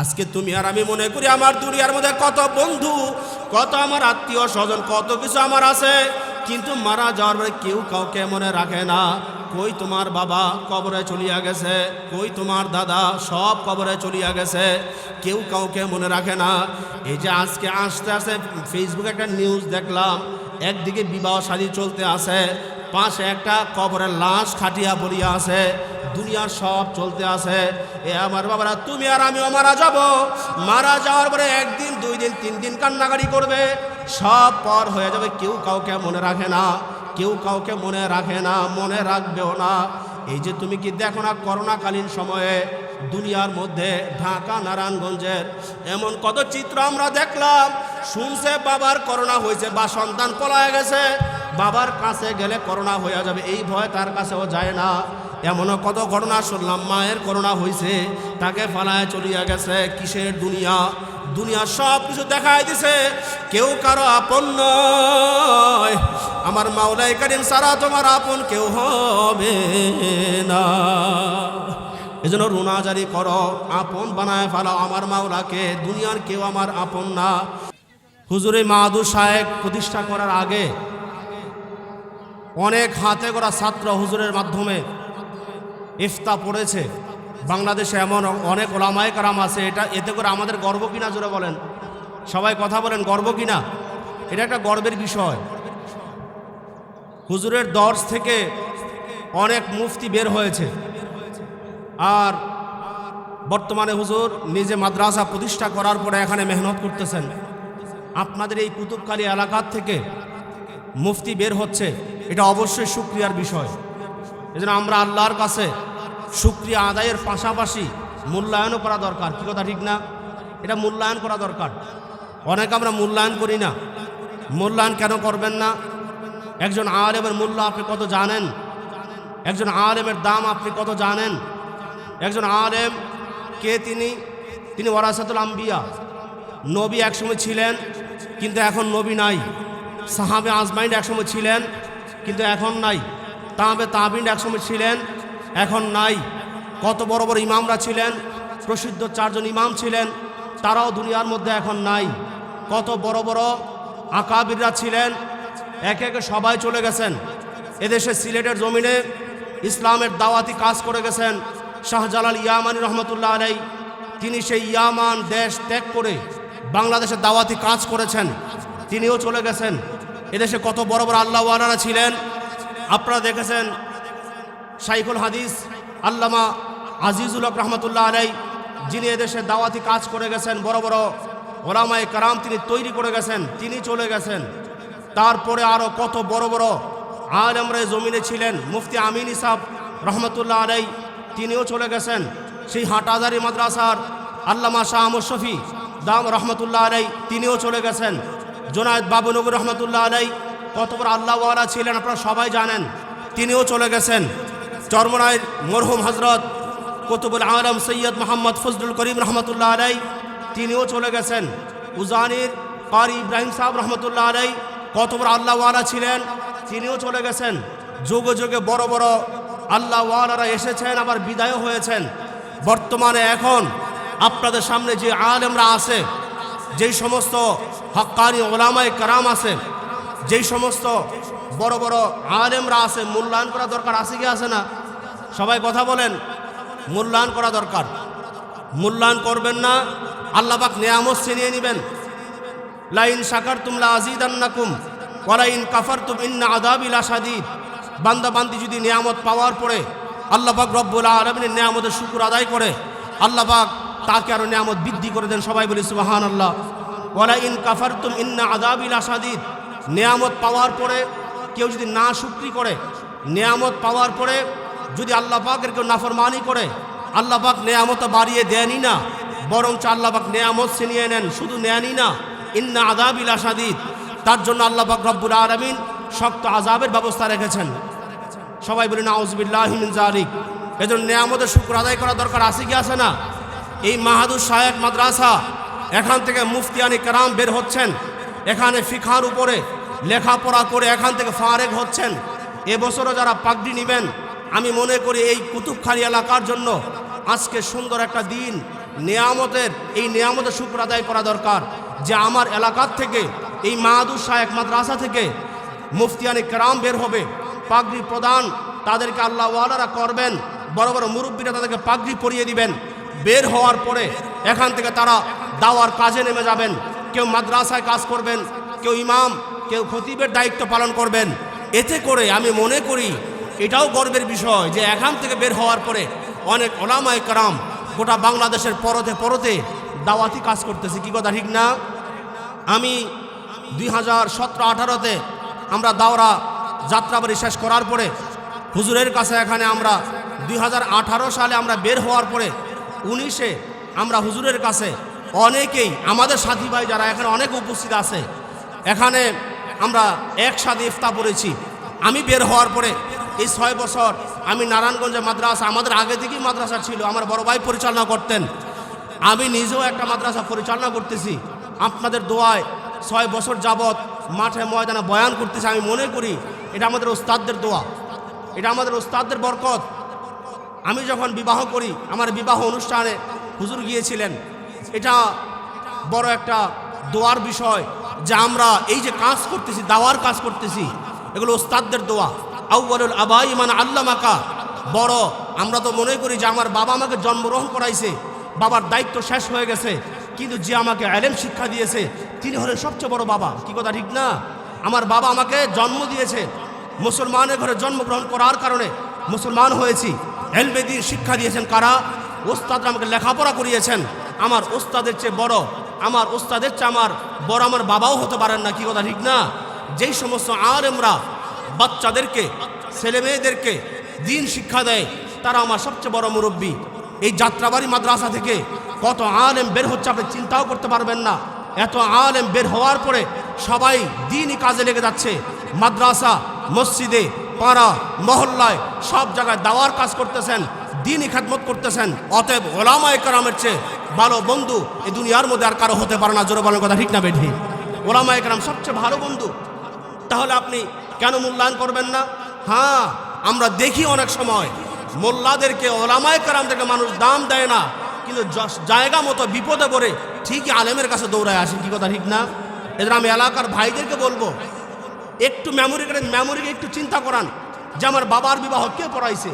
আজকে তুমি আর আমি মনে করি আমার দুনিয়ার মধ্যে কত বন্ধু, কত আমার আত্মীয় স্বজন, কত কিছু আমার আছে, কিন্তু মারা যাওয়ার পরে কেউ কাউকে মনে রাখে না। কই তোমার বাবা কবরে চলিয়া গেছে? কই তোমার দাদা সব কবরে চলিয়া গেছে? কেউ কাউকে মনে রাখে না। এই যে আজকে আস্তে আস্তে ফেসবুকে একটা নিউজ দেখলাম, একদিকে বিবাহ শাদী চলতে আছে, পাশে একটা কবরের লাশ খাটিয়া পড়িয়া আছে। দুনিয়ার সব চলতে আছে। এ আমার বাবারা, তুমি আর আমিও মারা যাব। মারা যাওয়ার পরে একদিন, দুই দিন, তিন দিন কান্নাকারি করবে। সব পর হয়ে যাবে, কেউ কাউকে মনে রাখে না। কেউ কাউকে মনে রাখে না, মনে রাখবেও না। এই যে তুমি কি দেখো না, করোনাকালীন সময়ে দুনিয়ার মধ্যে ঢাকা, নারায়ণগঞ্জের এমন কত চিত্র আমরা দেখলাম। শুনছে, বাবার করোনা হয়েছে বা সন্তান পলায় গেছে। বাবার কাছে গেলে করোনা হয়ে যাবে, এই ভয় তার কাছেও যায় না। এমনও কত ঘটনা শুনলাম, মায়ের করোনা হয়েছে তাকে ফালায় চলিয়া গেছে কিসের দুনিয়া? দুনিয়া সব কিছু দেখাই দিছে, কেউ কারও আপন নয়। আমার মাওলাই কারিম সারা তোমার আপন কেউ হবে না। এজন্য রুনাজারি করো, আপন বানায় ফেলাও আমার মাওলাকে, দুনিয়ার কেউ আমার আপন না। হুজুরে মাহাদুর সাহেব প্রতিষ্ঠা করার আগে অনেক হাতে করা ছাত্র হুজুরের মাধ্যমে ইফতা পড়েছে। বাংলাদেশে এমন অনেক ওলামায় কারাম আছে, এটা, এতে করে আমাদের গর্ব কিনা জোরে বলেন? সবাই কথা বলেন, গর্ব কিনা? এটা একটা গর্বের বিষয়। হুজুরের দর্শ থেকে অনেক মুফতি বের হয়েছে। আর বর্তমানে হুজুর নিজে মাদ্রাসা প্রতিষ্ঠা করার পরে এখানে মেহনত করতেছেন। আপনাদের এই কুতুবখালী এলাকার থেকে মুফতি বের হচ্ছে, এটা অবশ্যই সুক্রিয়ার বিষয়। এজন্য আমরা আল্লাহর কাছে সুক্রিয়া আদায়ের পাশাপাশি মূল্যায়নও করা দরকার। কি কথা ঠিক না? এটা মূল্যায়ন করা দরকার। অনেক আমরা মূল্যায়ন করি না। মূল্যায়ন কেন করবেন না? একজন আলেমের মূল্য আপনি কত জানেন? একজন আলেমের দাম আপনি কত জানেন? একজন আলেম কে তিনি? তিনি ওরাসাতুল আম্বিয়া। নবী একসময় ছিলেন, কিন্তু এখন নবী নাই। সাহাবে আজমাইন্ড একসময় ছিলেন, কিন্তু এখন নাই। তাহাবে তাহবিন্ড একসময় ছিলেন, এখন নাই। কত বড় বড় ইমামরা ছিলেন, প্রসিদ্ধ চারজন ইমাম ছিলেন, তারাও দুনিয়ার মধ্যে এখন নাই। কত বড় বড় আকাবিররা ছিলেন, একে একে সবাই চলে গেছেন। এদেশে সিলেটের জমিনে ইসলামের দাওয়াতি কাজ করে গেছেন শাহজালাল ইয়ামানি রহমতুল্লাহ আলাই। তিনি সেই ইয়ামান দেশ ত্যাগ করে বাংলাদেশের দাওয়াতি কাজ করেছেন, তিনিও চলে গেছেন। এদেশে কত বড় বড় আল্লাহওয়ালারা ছিলেন আপনারা দেখেছেন শাইখুল হাদিস, আল্লামা আজিজুল হক রহমতুল্লাহ আলাই যিনি এদেশে দাওয়াতি কাজ করে গেছেন, বড় বড় ওলামায় কারাম তিনি তৈরি করে গেছেন, তিনি চলে গেছেন। তারপরে আরও কত বড় বড় আলমরা এই জমিনে ছিলেন, মুফতি আমিন ইসাব রহমতুল্লাহ আলাই তিনিও চলে গেছেন। সেই হাটাজারি মাদ্রাসার আল্লামা শাহ শফি দাম রহমতুল্লাহ আলাই তিনিও চলে গেছেন। জোনায়দ বাবুনগর রহমতুল্লাহ আলাই কত বড় আল্লাহওয়ালা ছিলেন আপনারা সবাই জানেন। তিনিও চলে গেছেন। চরমনায়ের মরহুম হজরত কুতুবুল আলম সৈয়দ মোহাম্মদ ফজলুল করিম রহমতুল্লাহ আলাই তিনিও চলে গেছেন। উজানির কারি ইব্রাহিম সাহেব রহমতুল্লাহ আলাই কত বড় আল্লাহওয়ালা ছিলেন। তিনিও চলে গেছেন। যুগে যুগে বড় বড় আল্লাহওয়ালারা এসেছেন, আবার বিদায়ও হয়েছেন। বর্তমানে এখন আপনাদের সামনে যে আলেমরা আছে, যেই সমস্ত হক্কানি ওলামায় কারাম আছে যেই সমস্ত বড় বড় আলেমরা আছে, মূল্যায়ন করা দরকার আছে কি আছে না? সবাই কথা বলেন। মূল্যায়ন করা দরকার। মূল্যায়ন করবেন না আল্লাহবাক নিয়ামত ছিনিয়ে নেবেন। লাইন সাকার তুমলা আজিদ আন্নাকুম ওয়ালাইন কাফার তুম ইন্না আদাবিল আসাদিদ বান্দা বান্দি যদি নিয়ামত পাওয়ার পরে আল্লাহবাক রব্বুল আলমিনের নিয়ামতের শুকুর আদায় করে আল্লাহবাক তাকে আরও নিয়ামত বৃদ্ধি করে দেন সবাই বলি সুবাহান আল্লাহ ওয়ালাইন কাফার তুম ইন্না আদাবিল আসাদিদ নিয়ামত পাওয়ার পরে কেউ যদি না শুক্রি করে, নেয়ামত পাওয়ার পরে যদি আল্লাহ পাকের কেউ নাফরমানি করে, আল্লাহ পাক নেয়ামত বাড়িয়ে দেনই না, বরঞ্চ আল্লাহ পাক নেয়ামত ছিনিয়ে নেন, শুধু নেনই না, ইন্না আদাবিল আসাদিদ তার জন্য আল্লাহ পাক রব্বুল আলমিন শক্ত আজাবের ব্যবস্থা রেখেছেন। সবাই বলি নাউজবিল্লাহিমিন জালিক এজন্য নেয়ামতের শুক্র আদায় করা দরকার আছে কি আছে না? এই মাহাদুর সাহেব মাদ্রাসা, এখান থেকে মুফতিয়ানি কারাম বের হচ্ছেন। এখানে ফিখার উপরে লেখাপড়া করে এখান থেকে ফারেক হচ্ছেন। এবছরও যারা পাগড়ি নেবেন, আমি মনে করি এই কুতুবখালী এলাকার জন্য আজকে সুন্দর একটা দিন। নিয়ামতের, এই নিয়ামতের শুক্র আদায় করা দরকার। যে আমার এলাকার থেকে, এই মাহাদুর শাহেক মাদ্রাসা থেকে মুফতিয়ানি কেরাম বের হবে, পাগড়ি প্রদান তাদেরকে আল্লাহ ওয়ালারা করবেন, বড় বড় মুরব্বীরা তাদেরকে পাগড়ি পরিয়ে দিবেন। বের হওয়ার পরে এখান থেকে তারা দাওয়ার কাজে নেমে যাবেন। কেউ মাদ্রাসায় কাজ করবেন, কেউ ইমাম কেউ খতিবের দায়িত্ব পালন করবেন। এতে করে আমি মনে করি এটাও গর্বের বিষয় যে এখান থেকে বের হওয়ার পরে অনেক ওলামায় কারাম গোটা বাংলাদেশের পরতে পরতে দাওয়াতি কাজ করতেছে। কি কথা ঠিক না? আমি দুই হাজার সতেরো আঠারোতে আমরা দাওরা যাত্রাবাড়ি শেষ করার পরে হুজুরের কাছে এখানে আমরা দুই হাজার আঠারো সালে আমরা বের হওয়ার পরে উনিশে আমরা হুজুরের কাছে অনেকেই আমাদের সাথী ভাই যারা এখানে অনেক উপস্থিত আছে, এখানে আমরা একসাথে ইফতা পড়েছি। আমি বের হওয়ার পরে এই ছয় বছর আমি নারায়ণগঞ্জে মাদ্রাসা, আমাদের আগে থেকেই মাদ্রাসা ছিল, আমার বড় ভাই পরিচালনা করতেন। আমি নিজেও একটা মাদ্রাসা পরিচালনা করতেছি। আপনাদের দোয়ায় ছয় বছর যাবৎ মাঠে ময়দানে বয়ান করতেছি, আমি মনে করি এটা আমাদের ওস্তাদদের দোয়া। এটা আমাদের ওস্তাদদের বরকত। আমি যখন বিবাহ করি, আমার বিবাহ অনুষ্ঠানে হুজুর গিয়েছিলেন। এটা বড় একটা দোয়ার বিষয়। যে আমরা এই যে কাজ করতেছি, দাওয়ার কাজ করতেছি, এগুলো ওস্তাদদের দোয়া। আউ্বালুল আবাই মানে আল্লামাকা। বড়, আমরা তো মনে করি যে আমার বাবা আমাকে জন্মগ্রহণ করাইছে, বাবার দায়িত্ব শেষ হয়ে গেছে, কিন্তু যে আমাকে আলেম শিক্ষা দিয়েছে, তিনি হলেন সবচেয়ে বড় বাবা। কি কথা ঠিক না? আমার বাবা আমাকে জন্ম দিয়েছে মুসলমানের ঘরে জন্মগ্রহণ করার কারণে মুসলমান হয়েছি। এলবেদিন শিক্ষা দিয়েছেন কারা? ওস্তাদরা আমাকে লেখাপড়া করিয়েছেন। আমার ওস্তাদের চেয়ে বড় আমার ওস্তাদের চেয়ে আমার বড় আমার বাবাও হতে পারেন না, কি কথা ঠিক না? যেই সমস্ত আলেমরা বাচ্চাদেরকে, ছেলে মেয়েদেরকে দিন শিক্ষা দেয়, তারা আমার সবচেয়ে বড় মুরব্বী। এই যাত্রাবাড়ি মাদ্রাসা থেকে কত আলেম বের হচ্ছে আপনি চিন্তাও করতে পারবেন না। এত আলেম বের হওয়ার পরে সবাই দিনই কাজে লেগে যাচ্ছে। মাদ্রাসা, মসজিদে, পাড়া, মহল্লায় সব জায়গায় দাওয়ার কাজ করতেছেন, দিনই খেদমত করতেছেন। অতএব ওলামায় কারামের চেয়ে ভালো বন্ধু এই দুনিয়ার মধ্যে আর কারও হতে পারে না, জোরে বলার কথা ঠিক না, বেঠি। ওলামায় কারাম সবচেয়ে ভালো বন্ধু। তাহলে আপনি কেন মূল্যায়ন করবেন না? হ্যাঁ আমরা দেখি অনেক সময়, মোল্লাদেরকে ওলামায় কারামদেরকে মানুষ দাম দেয় না, কিন্তু জায়গা মতো বিপদে পড়ে ঠিকই আলেমের কাছে দৌড়ায় আসে কি কথা ঠিক না? এদের আমি এলাকার ভাইদেরকে বলব, একটু মেমোরি করেন মেমোরিকে একটু চিন্তা করান, যে আমার বাবার বিবাহ কে পড়াইছে?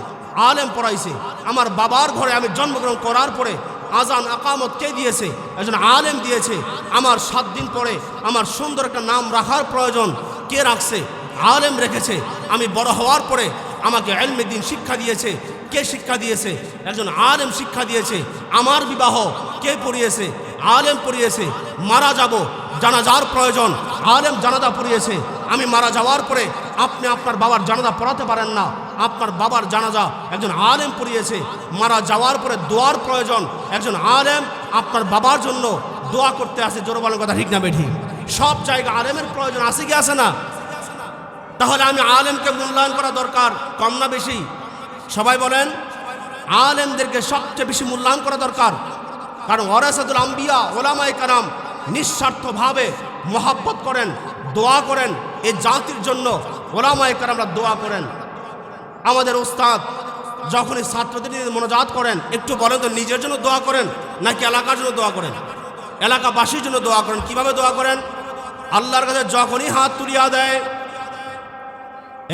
আলেম পড়াইছে। আমার বাবার ঘরে আমি জন্মগ্রহণ করার পরে আজান আকামত কে দিয়েছে? একজন আলেম দিয়েছে। আমার সাত দিন পরে আমার সুন্দর একটা নাম রাখার প্রয়োজন। কে রাখছে? আলেম রেখেছে। আমি বড় হওয়ার পরে আমাকে এলমে দিন শিক্ষা দিয়েছে। কে শিক্ষা দিয়েছে? একজন আলেম শিক্ষা দিয়েছে। আমার বিবাহ কে পড়িয়েছে? আলেম পড়িয়েছে। মারা যাব, জানাজার প্রয়োজন। আলেম জানাজা পড়িয়েছে। আমি মারা যাওয়ার পরে আপনি আপনার বাবার জানাজা পড়াতে পারেন না। আপনার বাবার জানাজা একজন আলেম পড়িয়েছে, মারা যাওয়ার পরে দোয়ার প্রয়োজন। একজন আলেম আপনার বাবার জন্য দোয়া করতে আসে, জোর বলার কথা ঠিক না, বেঠি। সব জায়গা আলেমের প্রয়োজন আছে কি আছে না? তাহলে আমি আলেমকে মূল্যায়ন করা দরকার, কম না বেশি? সবাই বলেন, আলেমদেরকে সবচেয়ে বেশি মূল্যায়ন করা দরকার। কারণ ওরাসাদুল আম্বিয়া ওলামাই কারাম নিঃস্বার্থভাবে মহাব্বত করেন, দোয়া করেন এই জাতির জন্য ওলামাই কারামরা দোয়া করেন। আমাদের ওস্তাদ যখনই ছাত্রদের মনোজাত করেন, একটু বলেন তো নিজের জন্য দোয়া করেন, নাকি এলাকার জন্য দোয়া করেন? এলাকাবাসীর জন্য দোয়া করেন, কীভাবে দোয়া করেন? আল্লাহর কাছে যখনই হাত তুলিয়া দেয়,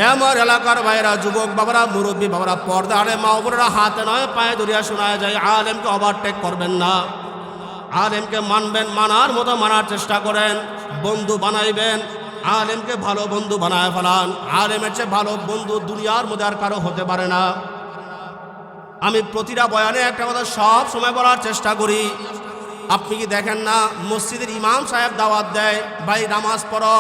এ আমার এলাকার ভাইরা যুবক বাবারা, মুরব্বী বাবারা, পর্দা আরে মা ওপরেরা হাতে নয়, পায়ে ধরিয়া শোনা যায়, আলেমকে ওভারটেক করবেন না। আলেমকে মানবেন, মানার মতো মানার চেষ্টা করেন, বন্ধু বানাইবেন আলেমকে ভালো বন্ধু বানায় ফেলান। আলেমের চেয়ে ভালো বন্ধু দুনিয়ার মধ্যে আর কারও হতে পারে না। আমি প্রতিটা বয়ানে একটা কথা সব সময় বলার চেষ্টা করি। আপনি কি দেখেন না, মসজিদের ইমাম সাহেব দাওয়াত দেয়, ভাই নামাজ পড়ো,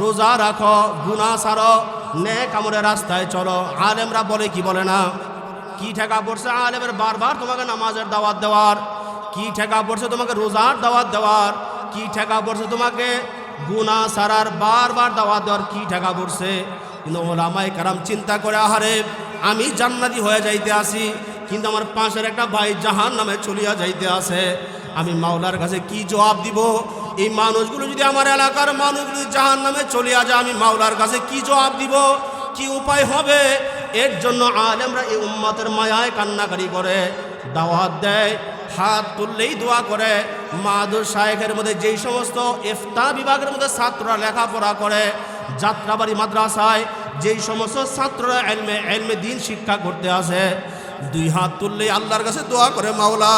রোজা রাখো গুনা সারো নে কামড়ে রাস্তায় চলো। আলেমরা বলে কি বলে না? কি ঠেকা পড়ছে আলেমের বারবার তোমাকে নামাজের দাওয়াত দেওয়ার? কি ঠেকা পড়ছে তোমাকে রোজার দাওয়াত দেওয়ার? কি ঠেকা পড়ছে তোমাকে গুনা সারার বারবার দাওয়াত দেওয়ার কি ঠেকা পড়ছে? কিন্তু ওলামাই কারাম চিন্তা করে, আহারে, আমি জান্নাতি হয়ে যাইতে আসি, কিন্তু আমার পাশের একটা ভাই জাহান নামে চলিয়া যাইতে আছে আমি মাওলার কাছে কি জবাব দিব? এই মানুষগুলো যদি আমার এলাকার মানুষগুলো জাহান নামে চলিয়া যায়, আমি মাওলার কাছে কি জবাব দিব? কি উপায় হবে? এর জন্য আলেমরা এই উম্মাতের মায়ায় কান্নাকারি করে, দাওয়াত দেয়। হাত তুললেই দোয়া করে। মাদুর শায়েখের মধ্যে যেই সমস্ত ইফতা বিভাগের মধ্যে ছাত্ররা লেখাপড়া করে, যাত্রাবাড়ি মাদ্রাসায় যেই সমস্ত ছাত্ররা এলমে এলমে দিন শিক্ষা করতে আসে, দুই হাত তুললেই আল্লাহর কাছে দোয়া করে, মাওলা,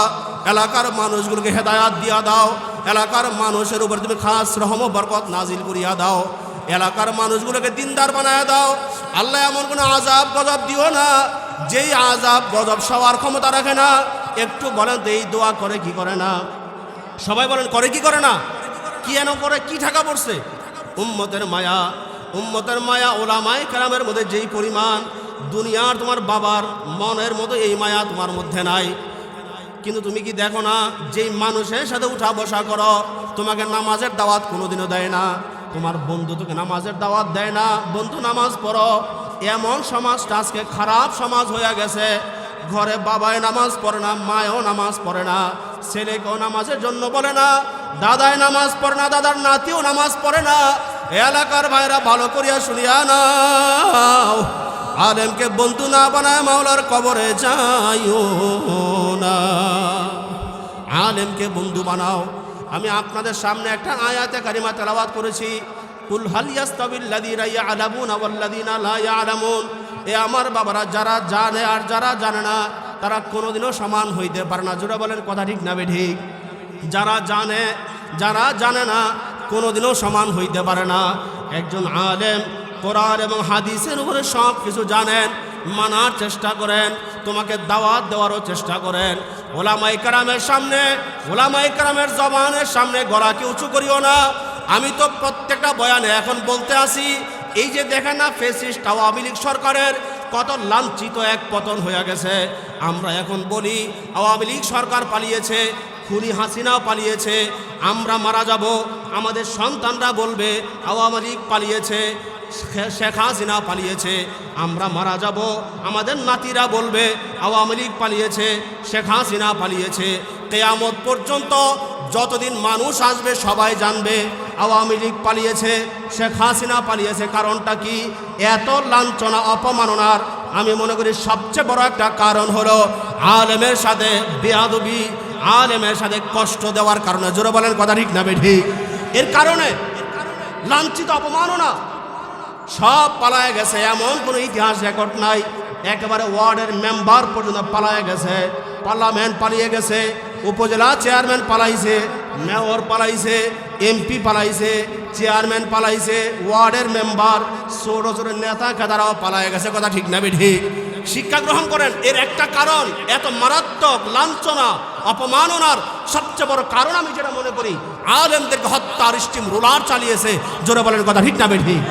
এলাকার মানুষগুলোকে হেদায়াত দিয়া দাও, এলাকার মানুষের উপর তুমি খাস রহম বরকত নাজিল করিয়া দাও, এলাকার মানুষগুলোকে দিনদার বানায় দাও। আল্লাহ এমন কোনো আজাব গজব দিও না, যেই আজাব গজব সবার ক্ষমতা রাখে না একটু বলেন তো, এই দোয়া করে কি করে না? সবাই বলেন, করে কি করে না? কি এন করে, কি ঢাকা পড়ছে? উম্মতের মায়া উম্মতের মায়া ওলামায় কালামের মধ্যে যেই পরিমাণ, দুনিয়ার তোমার বাবার মনের মতো এই মায়া তোমার মধ্যে নাই। কিন্তু তুমি কি দেখো না, যেই মানুষের সাথে উঠা বসা করো, তোমাকে নামাজের দাওয়াত কোনোদিনও দেয় না। তোমার বন্ধু তোকে নামাজের দাওয়াত দেয় না। বন্ধু নামাজ পড়ো। এমন সমাজটা আজকে খারাপ সমাজ হয়ে গেছে। ঘরে বাবায় নামাজ পড়ে না, মায়ও নামাজ পড়ে না, ছেলেকেও নামাজের জন্য বলে না দাদায় নামাজ পড়ে না, দাদার নাতিও নামাজ পড়ে না। এলাকার ভাইরা ভালো করিয়া শুনিয়া নাও, আলেমকে বন্ধু না বানায় মাওলার কবরে যাইও না। আলেমকে বন্ধু বানাও। আমি আপনাদের সামনে একটা আয়াতে কারিমা তেলাওয়াত করেছি, কুল হাল ইয়াস্তাবিল্লাযীনা ইয়ালামুনা ওয়াল্লাযীনা লা ইয়ালামুন? এ আমার বাবারা, যারা জানে আর যারা জানে না, তারা কোনোদিনও সমান হইতে পারে না। জোরে বলেন, কথা ঠিক না ঠিক যারা জানে যারা জানে না, কোনোদিনও সমান হইতে পারে না। একজন আলেম কোরআন এবং হাদিসের উপরে সব কিছু জানেন, মানার চেষ্টা করেন, তোমাকে দাওয়াত দেওয়ারও চেষ্টা করেন। ওলামাই কারামের সামনে ওলামাই কারামের জবানের সামনে গলাকে উঁচু করিও না। আমি তো প্রত্যেকটা বয়ানে এখন বলতে আসি এই যে দেখেন না, ফেসিস্ট আওয়ামী লীগ সরকারের কত লাঞ্ছিত এক পতন হয়ে গেছে। আমরা এখন বলি, আওয়ামী লীগ সরকার পালিয়েছে, খুনি হাসিনাও পালিয়েছে, আমরা মারা যাব, আমাদের সন্তানরা বলবে, আওয়ামী লীগ পালিয়েছে শেখ হাসিনা পালিয়েছে, আমরা মারা যাব, আমাদের নাতিরা বলবে, আওয়ামী লীগ পালিয়েছে, শেখ হাসিনা পালিয়েছে। কেয়ামত পর্যন্ত যতদিন মানুষ আসবে, সবাই জানবে। আওয়ামী লীগ পালিয়েছে, শেখ হাসিনা পালিয়েছে। কারণটা কি? এত লাঞ্ছনা অপমাননার আমি মনে করি সবচেয়ে বড় একটা কারণ হলো আলেমের সাথে বেয়াদবি, আলেমের সাথে কষ্ট দেওয়ার কারণে। জোরে বলেন কথা ঠিক না বেঠি? এর কারণে লাঞ্ছিত অপমাননা সব পালায় গেছে, এমন কোনো ইতিহাস রেকর্ড নাই। একেবারে ওয়ার্ডের মেম্বার পর্যন্ত পালায় গেছে, পার্লামেন্ট পালিয়ে গেছে। উপজেলা চেয়ারম্যান পালাইছে, মেয়র পালাইছে, এমপি পালাইছে, চেয়ারম্যান পালাইছে, ওয়ার্ডের মেম্বার ছোট ছোট নেতা খেতারাও পালায় গেছে, কথা ঠিক না ঠিক শিক্ষা গ্রহণ করেন, এর একটা কারণ, এত মারাত্মক লাঞ্ছনা, অপমাননার সবচেয়ে বড় কারণ আমি যেটা মনে করি, আলেমদেরকে হত্যার স্টিম রোলার চালিয়েছে, জোরে বলেন কথা ঠিক না ঠিক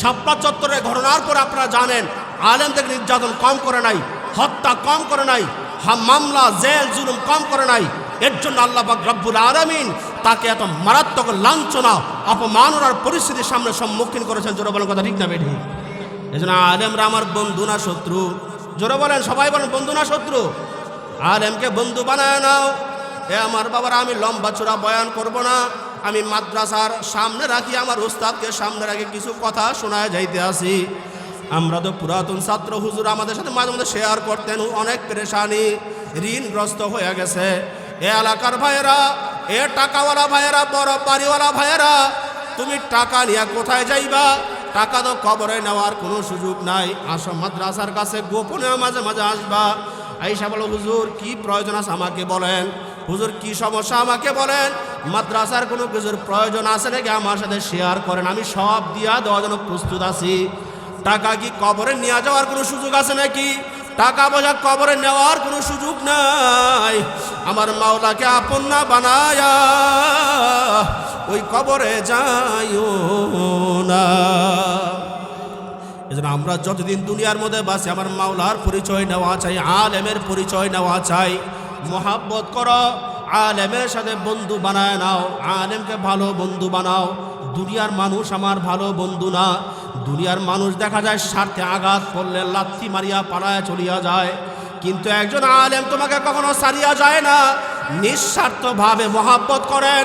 সাপ্পা চত্বরের ঘটনার পর আপনারা জানেন, আলেমদের নির্যাতন কম করে নাই, হত্যা কম করে নাই মামলা, জেল, জুলুম কম করে নাই। এর জন্য আল্লাহ রব্বুল আলমিন তাকে এত মারাত্মক লাঞ্ছনা অপমাননার পরিস্থিতির সামনে সম্মুখীন করেছেন। জোরে বলেন কথা ঠিক না বেঠি? এই জন্য আলেমরা আমার বন্ধু না শত্রু। জোরে বলেন, সবাই বলেন, বন্ধু না শত্রু? আলেমকে বন্ধু বানায় নাও। এ আমার বাবার, আমি লম্বা চূড়া বয়ান করব না। আমি মাদ্রাসার সামনে রাখি, আমার উস্তাদকে সামনে রাখি, কিছু কথা শোনায় যাইতে আসি। আমরা তো পুরাতন ছাত্র, হুজুর আমাদের সাথে মাঝে মাঝে শেয়ার করতেন অনেক পেরেশানি, ঋণগ্রস্ত হয়ে গেছে। এ এলাকার ভাইয়েরা, এ টাকাওয়ালা ভাইয়েরা, বড় বাড়িওয়ালা ভাইয়েরা, তুমি টাকা নিয়ে কোথায় যাইবা? টাকা তো কবরে নেওয়ার কোনো সুযোগ নাই। আসো মাদ্রাসার কাছে, গোপনে মাঝে মাঝে আসবা। আইসা বলো, হুজুর, কি প্রয়োজন আছে আমাকে বলেন? হুজুর, কি সমস্যা আমাকে বলেন? মাদ্রাসার কোনো কিছুর প্রয়োজন আছে নাকি? আমার সাথে শেয়ার করেন। আমি সব দিয়া দেওয়ার জন্য প্রস্তুত আছি। টাকা কি কবরে নিয়ে যাওয়ার কোনো সুযোগ আছে নাকি? টাকা পয়সা কবরে নেওয়ার কোনো সুযোগ নাই। আমার মাওলাকে আপন না বানায়া ওই কবরে যাইও না। এজন্য আমরা যতদিন দুনিয়ার মধ্যে বাসি, আমার মাওলার পরিচয় নেওয়া চাই, আলেমের পরিচয় নেওয়া চাই। মোহাব্বত করো, আলেমের সাথে বন্ধু বানায় নাও, আলেমকে ভালো বন্ধু বানাও। দুনিয়ার মানুষ আমার ভালো বন্ধু না। দুনিয়ার মানুষ দেখা যায় স্বার্থে আঘাত করলে লাথি মারিয়া পালায় চলিয়া যায়। কিন্তু একজন আলেম তোমাকে কখনো সারিয়া যায় না। নিঃস্বার্থভাবে মহাব্বত করেন,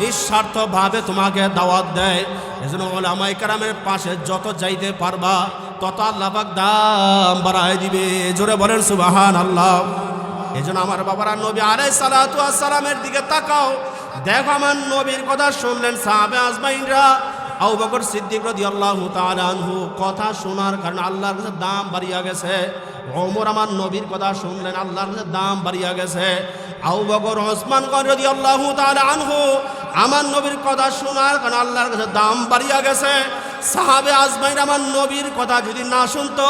নিঃস্বার্থভাবে তোমাকে দাওয়াত দেয়। এজন্য ওলামাই কারামের পাশে যত যাইতে পারবা, তত আল্লাহ পাক দাম বাড়ায় দিবে। জোরে বলেন সুবাহান আল্লাহ এই জন্য আমার বাবারা, নবী আলাই সালাতু সালামের দিকে তাকাও। দেখো আমার নবীর কথা শুনলেন সাহাবে আজমাইনরা। বকর সিদ্দিক রাদিয়াল্লাহু তাআলা আনহু কথা শোনার কারণে আল্লাহর কাছে দাম বাড়িয়া গেছে। ওমর আমার নবীর কথা শুনলেন, আল্লাহর কাছে দাম বাড়িয়া গেছে। আবু বকর, ওসমান রাদিয়াল্লাহু তাআলা আনহু আমার নবীর কথা শোনার কারণে আল্লাহর কাছে দাম বাড়িয়া গেছে। সাহাবে আজমাইন আমার নবীর কথা যদি না শুনতো,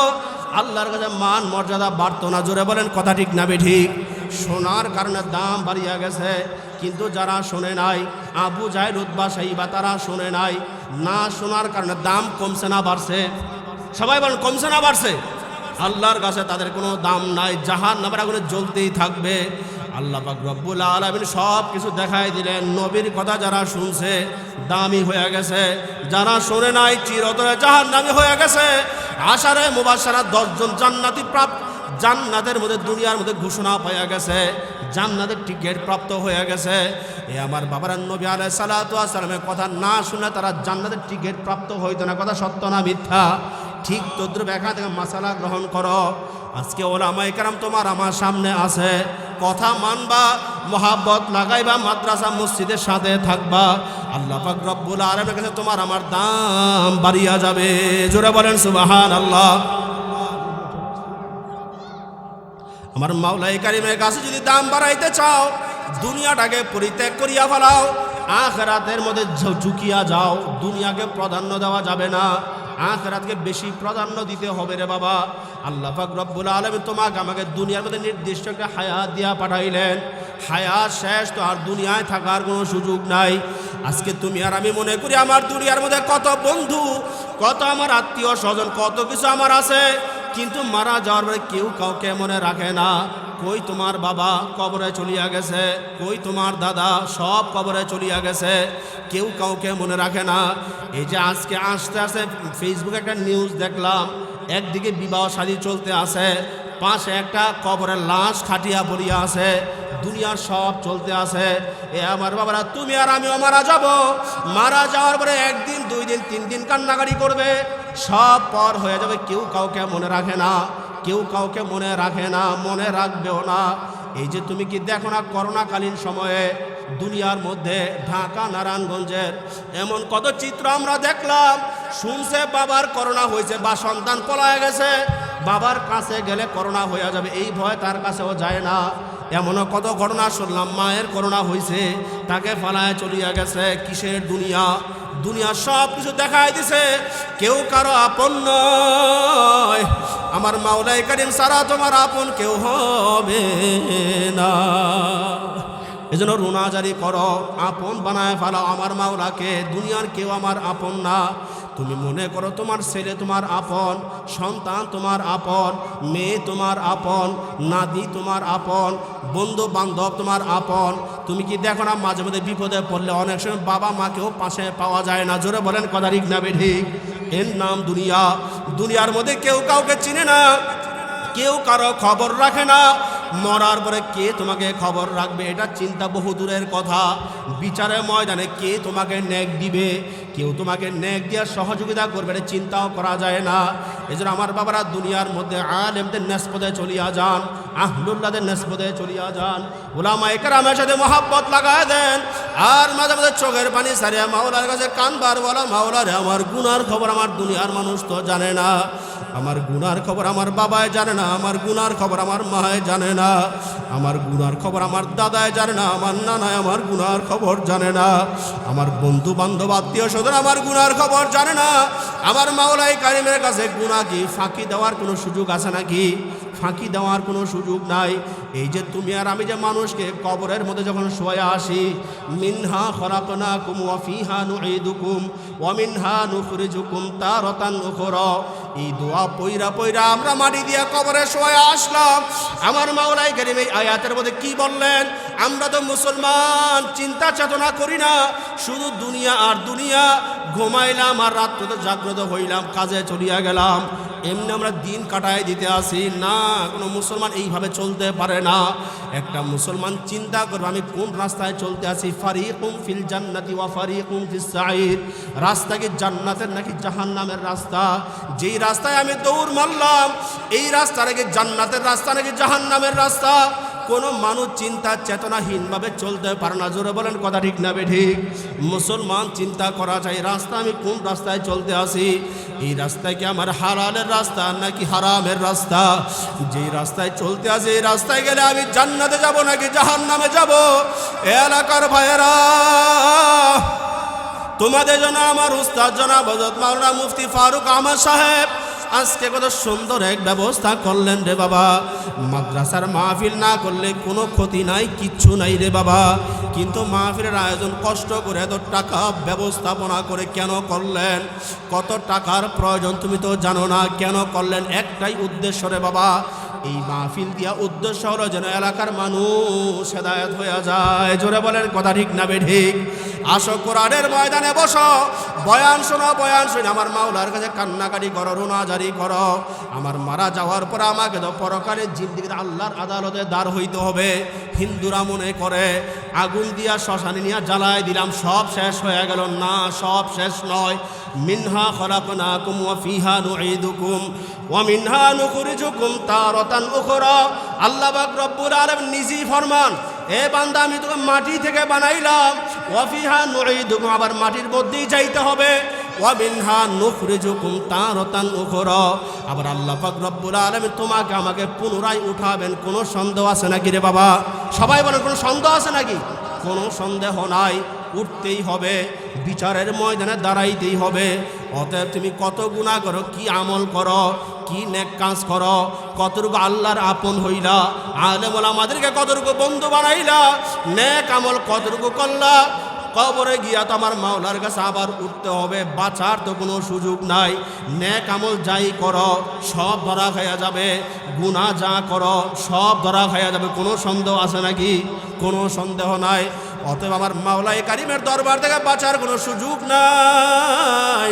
আল্লাহর কাছে মান মর্যাদা বাড়তো না। জোরে বলেন, কথা ঠিক না বে ঠিক? শোনার কারণে দাম বাড়িয়া গেছে। কিন্তু যারা শোনে নাই, আবু জাহেল উদ্বা সাইবা, তারা শোনে নাই। না শোনার কারণে দাম কমছে না বাড়ছে। সবাই বলেন, কমছে না বাড়ছে? আল্লাহর কাছে তাদের কোনো দাম নাই। জাহান নামের আগুনে জ্বলতেই থাকবে। আল্লাহ রব্বুল আলমিন সব কিছু দেখাই দিলেন। নবীর কথা যারা শুনছে, দামি হয়ে গেছে। যারা শোনে নাই, চিরতরে জাহান নামি হয়ে গেছে। আশারে মুবাসারা দশজন জান্নাতি প্রাপ্ত জান্নাতের মধ্যে, দুনিয়ার মধ্যে ঘোষণা পাওয়া গেছে, জান্নাতের টিকিট প্রাপ্ত হয়ে গেছে। এ আমার বাবার নবী আলাই সালামের কথা না শুনে তারা জান্নাতের টিকিট প্রাপ্ত হইতো না। কথা সত্য না মিথ্যা? ঠিক তদ্রুপ এখান থেকে মাসালা গ্রহণ করো। আজকে ওলামাই কারাম তোমার আমার সামনে আছে। কথা মানবা, মহাব্বত লাগাইবা, মাদ্রাসা, মসজিদের সাথে থাকবা। আল্লাহ রব্বুল আলমের কাছে তোমার আমার দাম বাড়িয়া যাবে। জোরে বলেন সুবাহান আল্লাহ আমার মাওলাই কারিমের কাছে যদি দাম বাড়াইতে চাও, দুনিয়াটাকে পরিত্যাগ করিয়া ফেলাও, আখরাতের মধ্যে ঝুঁকিয়া যাও, দুনিয়াকে প্রাধান্য দেওয়া যাবে না। আখরাতকে বেশি প্রাধান্য দিতে হবে রে বাবা। আল্লাহ পাক রব্বুল আলমী তোমাকে আমাকে দুনিয়ার মধ্যে নির্দিষ্ট একটা হায়াত দিয়া পাঠাইলেন। হায়াত শেষ তো আর দুনিয়ায় থাকার কোনো সুযোগ নাই। আজকে তুমি আর আমি মনে করি আমার দুনিয়ার মধ্যে কত বন্ধু, কত আমার আত্মীয় স্বজন, কত কিছু আমার আছে। কিন্তু মারা যাওয়ার কেউ কাউকে মনে রাখে না। কই তোমার বাবা কবরে চলিয়া গেছে? কই তোমার দাদা সব কবরে চলিয়া গেছে? কেউ কাউকে মনে রাখে না। এই যে আজকে আসতে আস্তে ফেসবুকে একটা নিউজ দেখলাম। একদিকে বিবাহ শাদী চলতে আছে, পাশে একটা কবরের লাশ খাটিয়া পড়িয়া আছে। দুনিয়ার সব চলতে আছে। এ আমার বাবারা, তুমি আর আমিও মারা যাব। মারা যাওয়ার পরে একদিন, দুই দিন, তিন দিন কান্নাকারি করবে। সব পর হয়ে যাবে, কেউ কাউকে মনে রাখে না। কেউ কাউকে মনে রাখে না, মনে রাখবেও না। এই যে তুমি কি দেখো না, করোনাকালীন সময়ে দুনিয়ার মধ্যে ঢাকা, নারায়ণগঞ্জের এমন কত চিত্র আমরা দেখলাম। শুনছে বাবার করোনা হয়েছে, বা সন্তান পলায় গেছে, বাবার কাছে গেলে করোনা হয়ে যাবে, এই ভয় তার কাছেও যায় না। এমনও কত ঘটনা শুনলাম, মায়ের করোনা হয়েছে, তাকে ফালায় চলিয়া গেছে, কিসের দুনিয়া? দুনিয়া সব কিছু দেখাই দিছে, কেউ কারও আপন নয়। আমার মাওলাই করিম, সারা তোমার আপন কেউ হবে না। এজন্য রুনাজারি করো, আপন বানায় ফেলাও আমার মাওলাকে, দুনিয়ার কেউ আমার আপন না। তুমি মনে করো তোমার ছেলে তোমার আপন, সন্তান তোমার আপন, মেয়ে তোমার আপন, নাতি তোমার আপন বন্ধু বান্ধব তোমার আপন। তুমি কি দেখো না মাঝে মধ্যে বিপদে পড়লে অনেক সময় বাবা মাকেও পাশে পাওয়া যায় না? জোরে বলেন কথা ঠিক না বেঠিক এর নাম দুনিয়া। দুনিয়ার মধ্যে কেউ কাউকে চিনে না, কেউ কারও খবর রাখে না। মরার পরে কে তোমাকে খবর রাখবে? এটা চিন্তা বহু দূরের কথা। বিচারের ময়দানে কে তোমাকে ন্যাক দিবে? কেউ তোমাকে ন্যাক দেওয়ার সহযোগিতা করবে, এটা চিন্তাও করা যায় না। এই জন্য আমার বাবারা দুনিয়ার মধ্যে আলেমদের নেসপদে চলিয়া যান আহলুল্লাদের নেসপদে চলিয়া যান। ওলামা একরামের সাথে মহাব্বত লাগায় দেন, আর মাঝে মাঝে চোখের পানি সারিয়া মাওলার কাছে কানবার বলা, মাওলারে, আমার গুনার খবর আমার দুনিয়ার মানুষ তো জানে না। আমার গুনার খবর আমার বাবায় জানে না, আমার গুনার খবর আমার মায় জানে না। আমার গুনার খবর আমার দাদায় জানে না, আমার নানায় আমার গুনার খবর জানে না। আমার বন্ধু বান্ধব আত্মীয় আমার গুনার খবর জানে না। আমার মাওলাই কারিমের কাছে গুণা কি? ফাঁকি দেওয়ার কোনো সুযোগ আছে নাকি? ফাঁকি দেওয়ার কোনো সুযোগ নাই। এই যে তুমি আর আমি যে মানুষকে কবরের মধ্যে যখন শোয়া আসি, মিনহা খরাকনা কুম ওয়াফিহা নুকুম ওয়ামিনহা নুখরিজুকুম তারাতান উখরা। এই দোয়া পইরা পইরা আমরা মাটি দিয়া কবরে শোয়া আসলাম। আমার মাওলাই কারিম এই আয়াতের মধ্যে কি বললেন? আমরা তো মুসলমান, চিন্তা চেতনা করি না। শুধু দুনিয়া আর দুনিয়া, ঘুমাইলাম আর রাত্রে জাগ্রত হইলাম, কাজে চলিয়া গেলাম। এমনি আমরা দিন কাটায় দিতে আসি। না, কোনো মুসলমান এইভাবে চলতে পারে না। একটা মুসলমান চিন্তা করবে, আমি কোন রাস্তায় চলতে আছি? ফারিকুম ফিল জান্নাতি ওয়া ফারিকুম ফিস সাইর রাস্তা কি জান্নাতের নাকি জাহান্নামের রাস্তা? যেই রাস্তায় আমি দৌড় মারলাম। এই রাস্তা নাকি জান্নাতের রাস্তা, নাকি জাহান্নামের রাস্তা? কোনো মানুষ চিন্তা চেতনাহীনভাবে চলতে পারে না। জোরে বলেন, কথা ঠিক না ঠিক? মুসলমান চিন্তা করা যায়, রাস্তা আমি কোন রাস্তায় চলতে আসি? এই রাস্তায় কি আমার হালালের রাস্তা, নাকি হারামের রাস্তা? যে রাস্তায় চলতে আসি, এই রাস্তায় গেলে আমি জান্নাতে যাব, নাকি জাহান নামে যাব এলাকার ভাইয়েরা তোমাদের জন্য আমার উস্তাদ জনাব হযরত মাওলানা মুফতি ফারুক আহমদ সাহেব আজকে কত সুন্দর এক ব্যবস্থা করলেন রে বাবা। মাদ্রাসার মাহফিল না করলে কোনো ক্ষতি নাই, কিচ্ছু নাই রে বাবা। কিন্তু মাহফিলের আয়োজন কষ্ট করে এত টাকা ব্যবস্থাপনা করে কেন করলেন? কত টাকার প্রয়োজন তুমি তো জানো না, কেন করলেন? একটাই উদ্দেশ্য রে বাবা, এই মাহফিল দিয়া উদ্দেশ্য হলো যেন এলাকার মানুষ হেদায়ত হয়ে যায়। জোরে বলেন কথা ঠিক না বে ঠিক? আসো কোরআনের ময়দানে বসো। বয়ান শোনো, বয়ান শুনে আমার মাওলার কাছে কান্নাকাটি করো রোনাজারি করো। আমার মারা যাওয়ার পর আমাকে তো পরকালের জিন্দিগিতে আল্লাহর আদালতে দাঁড় হইতে হবে। হিন্দুরা মনে করে, আগুন দিয়া শ্মশানে নিয়ে জ্বালায় দিলাম, সব শেষ হয়ে গেল। না, সব শেষ নয়। মিনহা খলাকনাকুম ওয়া ফিহা নুঈদুকুম। ওয়া মিনহা নুখরিজুকুম তারাতান উখরা। আল্লাহ পাক রব্বুল আলামিন নিজেই ফরমান এ বান্দা, আমি তোকে মাটি থেকে বানাইলাম। ওয়াফিহা ফিহা নুঈদুকুম, আবার মাটির মধ্যেই যাইতে হবে। ওয়া মিনহা নুখরিজুকুম তারাতান উখরা। আবার আল্লাহ পাক রব্বুল তোমাকে আমাকে পুনরায় উঠাবেন, কোনো সন্দেহ আছে নাকি রে বাবা? সবাই বলেন, কোনো সন্দেহ আছে নাকি? কোনো সন্দেহ নাই, উঠতেই হবে। বিচারের ময়দানে দাঁড়াইতেই হবে। অতএব তুমি কত গুণা করো, কি আমল করো, কি নেক কাজ করো, কতটুকু আল্লাহর আপন হইলা আলে বলা আমাদেরকে কতটুকু বন্ধু বানাইলা, নেক আমল কতটুকু করলা, কবরে গিয়া তো আমার মাওলার কাছে আবার উঠতে হবে, বাঁচার তো কোনো সুযোগ নাই। নেক আমল যাই করো, সব ধরা খাইয়া যাবে গুণা যা করো, সব ধরা খাইয়া যাবে, কোনো সন্দেহ আছে নাকি? কোনো সন্দেহ নাই। অতএব আমার মাওলাই কারিমের দরবার থেকে বাঁচার কোনো সুযোগ নাই।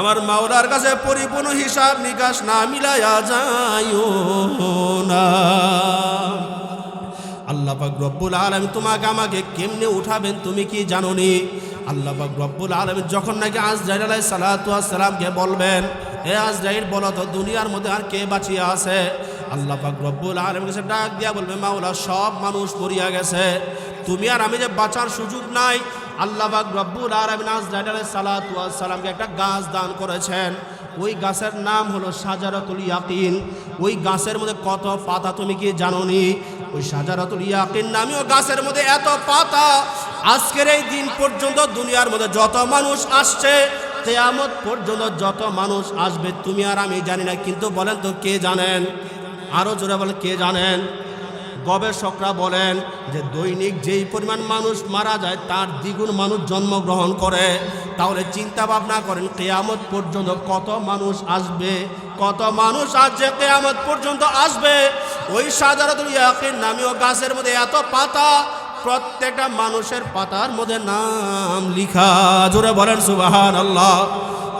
আমার মাওলার কাছে পরিপূর্ণ হিসাব নিকাশ না মিলাইয়া যাইও না। আল্লাহ পাক রব্বুল আলম তোমাকে আমাকে কেমনে উঠাবেন তুমি কি জানো নি আল্লাহ পাক রব্বুল আলম যখন নাকি আজরাইল আলাই সালাতামকে বলবেন হে আজরাইল, বলো তো দুনিয়ার মধ্যে আর কে বাঁচিয়ে আছে? আল্লাহ পাক রব্বুল আলম কাছে ডাক দিয়া বলবে, মাওলা, সব মানুষ মরিয়া গেছে। তুমি আর আমি যে বাঁচার সুযোগ নাই, আল্লাহ পাক রব্বুল আলাই সালাতামকে একটা গাছ দান করেছেন। ওই গাছের নাম হলো সাজারাতুল ইয়াকিন। ওই গাছের মধ্যে কত পাতা তুমি কি জানো নি ওই সাজারাতুল ইয়াকিন নামীয় গাছের মধ্যে এত পাতা, আজকের এই দিন পর্যন্ত দুনিয়ার মধ্যে যত মানুষ আসছে, কেয়ামত পর্যন্ত যত মানুষ আসবে, তুমি আর আমি জানি না, কিন্তু বলেন তো কে জানেন? আরও জোরে বলেন, কে জানেন? গবেষকরা বলেন যে দৈনিক যেই পরিমাণ মানুষ মারা যায়, তার দ্বিগুণ মানুষ জন্মগ্রহণ করে। তাহলে চিন্তা ভাবনা করেন, কেয়ামত পর্যন্ত কত মানুষ আসবে? কত মানুষ আসছে, কেয়ামত পর্যন্ত আসবে? ওই ইয়াকিন নামীয় গাছের মধ্যে এত পাতা, প্রত্যেকটা মানুষের পাতার মধ্যে নাম লিখা। জোরে বলেন সুবাহান আল্লাহ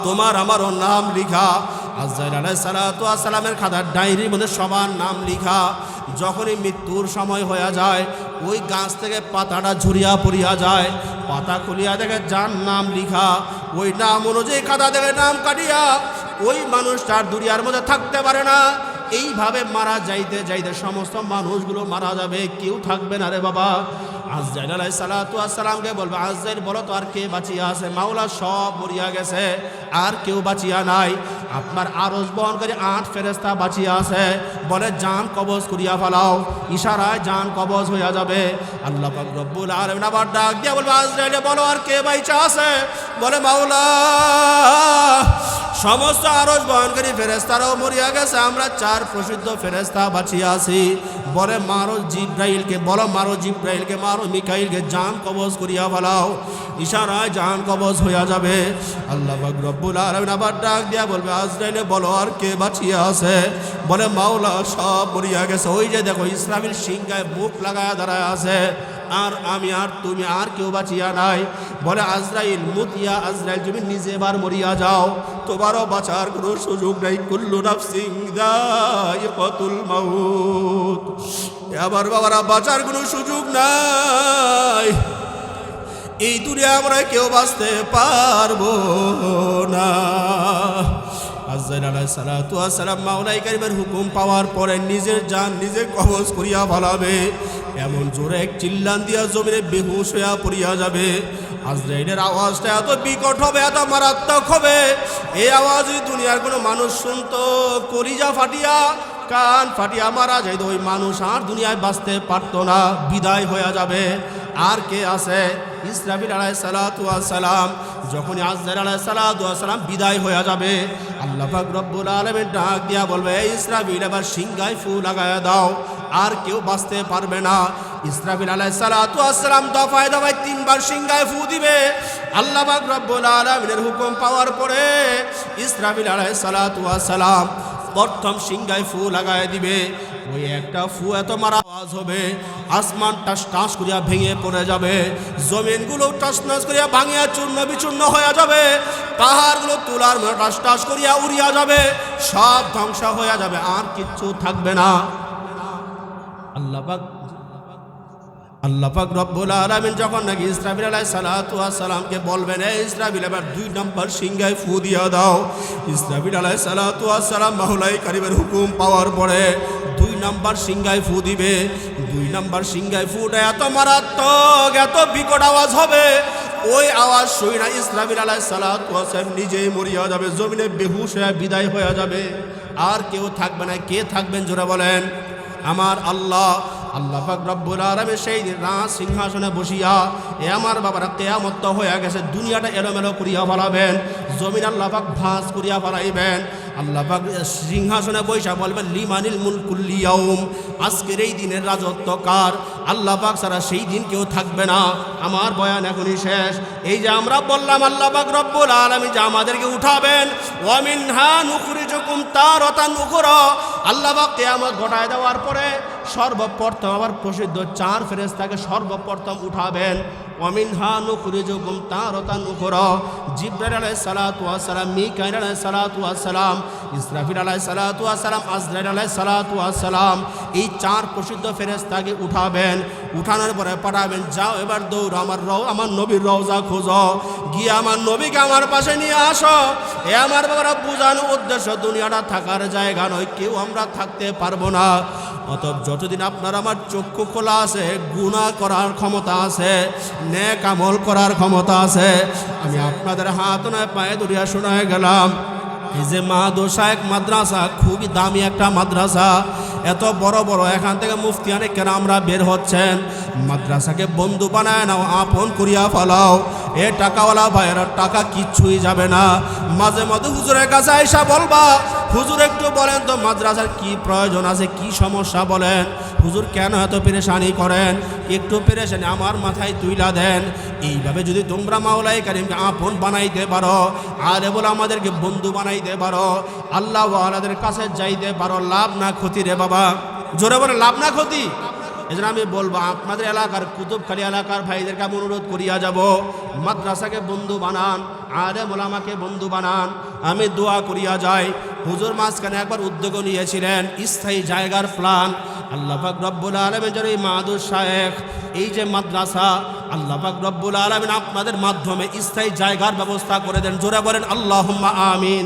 তোমার আমারও নাম লিখা। আজাইর আলাই সালাতু আসসালামের খাতার ডায়েরির মধ্যে সবার নাম লিখা। যখনই মৃত্যুর সময় হয়ে যায়, ওই গাছ থেকে পাতাটা ঝুরিয়া পড়িয়া যায়। পাতা খুলিয়া দেখে যার নাম লিখা, ওই নাম অনুযায়ী খাতা দেখে নাম কাটিয়া ওই মানুষটার দুরিয়ার মধ্যে থাকতে পারে না। এইভাবে মারা যাইতে যাইতে সমস্ত মানুষগুলো মারা যাবে, কেউ থাকবে না রে বাবা। আজরাইল আলাই সালাতু আসসালামকে বলবে আজরাইল বলো তো, আর কে বাঁচিয়া আছে? মাওলা সব মরিয়া গেছে, আর কেউ বাঁচিয়া নাই। আপনার আরজ বহনকারী আট ফেরেস্তা বাঁচিয়া আছে। বলে, জান কবজ করিয়া ফেলাও। ইশারায় জান কবজ হইয়া যাবে। আল্লাহ রব্বুল আলামিন আবার ডাক দিয়া বলবে আজরাইলে বলো, আর কে বাইচা আছে? বলে, মাওলা সমস্ত আরজ বহনকারী ফেরেস্তারাও মরিয়া গেছে, আমরা চার প্রসিদ্ধ ফেরেস্তা বাঁচিয়া আছি। বলে মারো জিব্রাইলকে, বলো মারো জিব্রাইলকে, মারো মিকাইলকে, জান কবজ করিয়া ফেলাও। ইশারায় জান কবজ হইয়া যাবে। আল্লাহ রব্বুল আলামিন আবার ডাক দিয়া বলবে, আজরাইলে বলো আর কে বাঁচিয়া আছে? বলে মাওলা সব মরিয়া গেছে। ওই যে দেখো, ইসলামের সিংহায় মুখ লাগায়া দাঁড়ায় আছে। আর আমি আর তুমি আর কেউ বাঁচিয়া নাই। বলে আজরাইল, মুতিয়া আজরাইল, তুমি নিজে এবার মরিয়া যাও। তোমারও বাঁচার কোনো সুযোগ নাই। কুল্লু নাফসিং কতুল মাউত। এবার বাবারা, বাঁচার কোনো সুযোগ নাই। এই দুনিয়া আমরা কেউ বাঁচতে পারব না। হুকুম পাওয়ার পরে নিজের যান নিজে কবজ করিয়া ফেলাবে। এমন জোরে এক চিল্লান দিয়া জমিনে বেহুশ হইয়া পড়িয়া যাবে। আজরাইলের আওয়াজটা এত বিকট হবে, এত মারাত্মক হবে। এই আওয়াজ দুনিয়ার কোনো মানুষ শুনতো, কলিজা ফাটিয়া, কান ফাটিয়া মারা যাইতো, ওই মানুষ আর দুনিয়ায় বাঁচতে পারতো না, বিদায় হয়ে যাবে। আর কে আছে? ইসরাফিল আলাই সালাম। যখন আজদার আলাই সালাম বিদায় হয়ে যাবে, আল্লাহ পাক রব্বুল আলমের ডাক দিয়া বলবে, "এই ইসরাফিল এবার সিংগায় ফু লাগায় দাও, আর কেউ বাঁচতে পারবে না। ইসরাফিল আলাই সালাম দফায় দফায় তিনবার সিংগায় ফু দিবে। আল্লাহ পাক রব্বুল আলমিনের হুকুম পাওয়ার পরে ইসরাফিল আলাই সালাম প্রথম সিংহায় ফু লাগাই দিবে। ওই একটা ফু এত মারা আওয়াজ হবে আসমান টাস টাস করিয়া ভেঙে পড়ে যাবে। জমিনগুলো টাস টাস করিয়া ভাঙিয়া চূর্ণ বিচূর্ণ হয়ে যাবে। পাহাড়গুলো তুলার মতো টাস টাস করিয়া উড়িয়া যাবে। সব ধ্বংস হয়ে যাবে, আর কিচ্ছু থাকবে না। আল্লাহ পাক আল্লাহ পাক রব্বুল আলামিন যখন নাকি ইসরাফিল আলাই সালাতু সালামকে বলবেন এই ইসরাফিল, এবার দুই নম্বর সিংহায় ফু দিয়া দাও। ইসরাফিল আলাই সালাতু সালাম মাহুলাই কারিমের হুকুম পাওয়ার পরে দুই নম্বর সিংহায় ফু দিবে। দুই নম্বর সিংহায় ফুটা এত মারাত্মক, এত বিকট আওয়াজ হবে, ওই আওয়াজ শুই না ইসলামিল আলাই সালাতু সালাম নিজেই মরিয়া যাবে, জমিনে বেহুশ হয়ে বিদায় হয়ে যাবে। আর কেউ থাকবে না, কে থাকবেন জোরে বলেন? আমার আল্লাহ আল্লাহ পাক রব্বুল আলামিন সেই রাজ সিংহাসনে বসিয়া, এ আমার বাবারা কেয়ামত তো হয়ে গেছে, দুনিয়াটা এলোমেলো করিয়া ফেলাবেন, জমিন আল্লাহ ভাঁজ করিয়া ফেলাইবেন। আল্লাহ পাক সিংহাসনে বৈশা বলবেন, লিমানিল মুলকুল্লিয়াউম আজকের এই দিনের রাজত্ব কার? আল্লাহ ছাড়া সেই দিন কেউ থাকবে না। আমার বয়ান এখনই শেষ। এই যে আমরা বললাম আল্লাহ পাক রব্বুল আলামিন যে আমাদেরকে উঠাবেন ওয়ামিন হা নুখরিজুকুম তারাতান উখরা। আল্লাহ পাক কিয়ামত ঘটায় দেওয়ার পরে সর্বপ্রথম আবার প্রসিদ্ধ চার ফেরেশতাকে সর্বপ্রথম উঠাবেন। ওয়ামিন হা নুখরিজুকুম তারাতান উখরা। জিবরাইল আলাইহিস সালাতু ওয়াস সালাম মিকাইল আলাইহিস সালাতু ওয়াস সালাম ইসরাফিল আলাইহিস সালাতু সালাম আজরাইল আলাইহিস সালাতু সালাম এই চার প্রসিদ্ধ ফেরেশতাকে উঠাবেন। উঠানোর পরে পাঠাবেন, যাও এবার দৌড়, আমার রও, আমার নবীর রওজা খোঁজো। গিয়ে আমার নবীকে আমার পাশে নিয়ে আসো। এ আমার বাবারা বোঝানো উদ্দেশ্য, দুনিয়াটা থাকার জায়গা নয়, কেউ আমরা থাকতে পারব না। অতএব যতদিন আপনার আমার চক্ষু খোলা আছে গুণা করার ক্ষমতা আছে, নেক আমল করার ক্ষমতা আছে, আমি আপনাদের হাত নয়, পায়ে ধরিয়া শোনায় গেলাম এই যে মা দোষায়ক মাদ্রাসা, খুবই দামি একটা মাদ্রাসা, এত বড় বড়, এখান থেকে মুফতিয়ানে কেরামরা বের হচ্ছেন। মাদ্রাসাকে বন্ধু বানায় নাও, আপন করিয়া ফেলাও। এ টাকাওয়ালা ভাইয়েরা, টাকা কিচ্ছুই যাবে না। মাঝে মাঝে হুজুরের কাছে আইসা বলবা হুজুর একটু বলেন তো, মাদ্রাসার কি প্রয়োজন আছে, কি সমস্যা বলেন? হুজুর কেন এত পেরেশানি করেন? একটু পেরেশানি আমার মাথায় তুইলা দেন। এইভাবে যদি তোমরা মাওলাই কারিমকে আপন বানাইতে পারো আর বলে আমাদেরকে বন্ধু বানাইতে পারো, আল্লাহ আলাদের কাছে যাইতে পারো, লাভ না ক্ষতি রে বাবা। জোরে বলে লাভ না ক্ষতি? এজন্য আমি বলব, আপনাদের এলাকার কুতুবখালী এলাকার ভাইদেরকে আমি অনুরোধ করিয়া যাব। মাদ্রাসাকে বন্ধু বানান আরে মোলামাকে বন্ধু বানান। আমি দোয়া করিয়া যাই। হুজুর মাঝখানে একবার উদ্যোগ নিয়েছিলেন, স্থায়ী জায়গার প্ল্যান। আল্লাহ পাক রব্বুল আলমের যেন এই মাহাদুর শায়েখ। এই যে মাদ্রাসা, আল্লাহ পাক রব্বুল আলমিন আপনাদের মাধ্যমে স্থায়ী জায়গার ব্যবস্থা করে দেন। জোরে বলেন আল্লাহ আমিন।